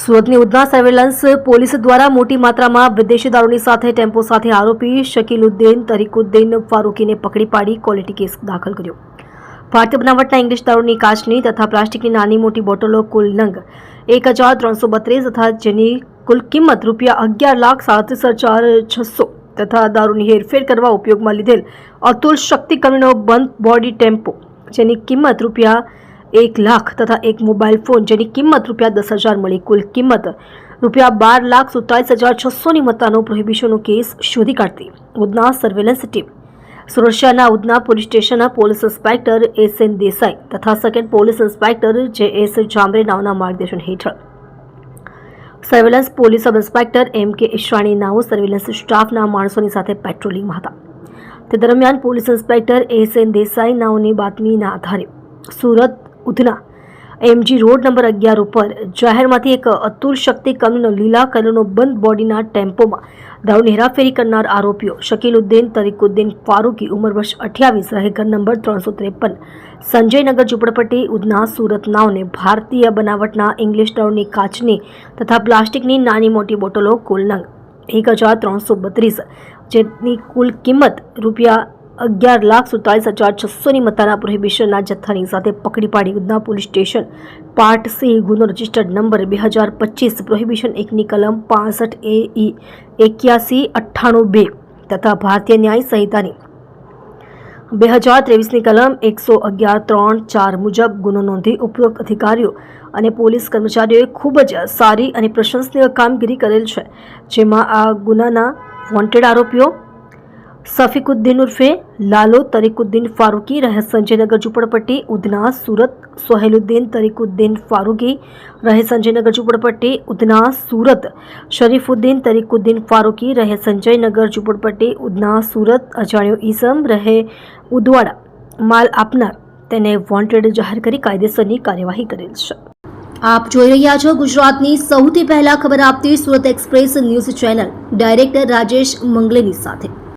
સુરતની Udhna surveillance police દ્વારા મોટી માત્રામાં વિદેશી દારૂની સાથે ટેમ્પો સાથે આરોપી શકીલુદ્દીન તરીકુદ્દીન ફારૂકીને પકડી પાડી ક્વોલિટી કેસ દાખલ કર્યો. ભારતીય બનાવટના ઇંગ્લિશ દારૂની કાચની તથા પ્લાસ્ટિકની નાની મોટી બોટલો કુલ નંગ એક હજાર ત્રણસો બત્રીસ તથા જેની કુલ કિંમત રૂપિયા અગિયાર લાખ સાડત્રીસ હજાર છસો તથા દારૂની હેરફેર કરવા ઉપયોગમાં લીધેલ અતુલ શક્તિ કંપનીનો બંધ બોડી ટેમ્પો, જેની કિંમત રૂપિયા એક લાખ તથા એક મોબાઈલ ફોન જેની કિંમત રૂપિયા દસ હજાર મળી કુલ કિંમત. રૂપિયા બાર લાખ સુડતાલીસ હજાર છસોની મત્તાનો પ્રોહિબિશનનો કેસ શોધી કાઢતી ઉધના સર્વેલન્સ ટીમ સુરક્ષાના ઉધના પોલીસ સ્ટેશનના police inspector S N Desai તથા second police inspector J S Jamre નાવના માર્ગદર્શન હેઠળ. Surveillance police sub inspector M K Ishrani નાઓ surveillance સ્ટાફના માણસોની સાથે પેટ્રોલિંગમાં હતા. તે દરમિયાન police inspector S N Desai નાઓની બાતમીના આધારે Surat Udhna. MG road number અગિયાર ઉપર. જાહેરમાંથી એક અતુલ શક્તિ કંપનીનો લીલા કલરનો બંધ બોડીના ટેમ્પોમાં દારૂની હેરાફેરી કરનાર આરોપીઓ શકીલુદ્દીન તરીકુદ્દીન ફારૂકી ઉંમર વર્ષ અઠ્યાવીસ રહે ઘર નંબર ત્રણસો ત્રેપન. સંજયનગર ઝુંપડપટ્ટી ઉધના સુરત નાવને ભારતીય બનાવટના ઇંગ્લિશ દારૂની કાચની તથા પ્લાસ્ટિકની નાની મોટી બોટલો કુલ નંગ એક હજાર ત્રણસો બત્રીસ, જેની કુલ કિંમત રૂપિયા અગિયાર લાખ સુડતાલીસ હજાર છસોની મતાના પ્રોહિબિશનના જથ્થાની સાથે પકડી પાડી Udhna police station. Part C ગુનો રજિસ્ટર્ડ નંબર બે હજાર પચીસ, પ્રોહિબિશન એકની કલમ પાસઠ એ ઈ એક્યાસી અઠ્ઠાણું બે તથા ભારતીય ન્યાય સંહિતાની બે હજાર ત્રેવીસની કલમ એકસો અગિયાર ત્રણ ચાર મુજબ ગુનો નોંધી ઉપરોક્ત અધિકારીઓ અને પોલીસ કર્મચારીઓએ ખૂબ જ સારી અને પ્રશંસનીય કામગીરી કરેલ છે, જેમાં આ ગુનાના વોન્ટેડ આરોપીઓ સફીકુદ્દીન ઉર્ફે લાલો તરીકુદ્દીન ફારૂકી રહે સંજયનગર ઝુંપડપટ્ટી ઉધના સુરત સોહેલુદ્દીન તરીકુદ્દીન ફારૂકી રહે સંજયનગર ઝુંપડપટ્ટી ઉધના સુરત શરીફુદ્દીન તરીકુદ્દીન ફારૂકી રહે સંજયનગર ઝુંપડપટ્ટી ઉધના સુરત અજાણ્યો ઈસમ, રહે ઉદવાડા. માલ આપનાર તેને વોન્ટેડ જાહેર કરી કાયદેસરની કાર્યવાહી કરેલ છે. આપ જોઈ રહ્યા છો ગુજરાતની સૌથી પહેલા ખબર આપતી Surat express news channel. Director Rajesh મંગલેની સાથે.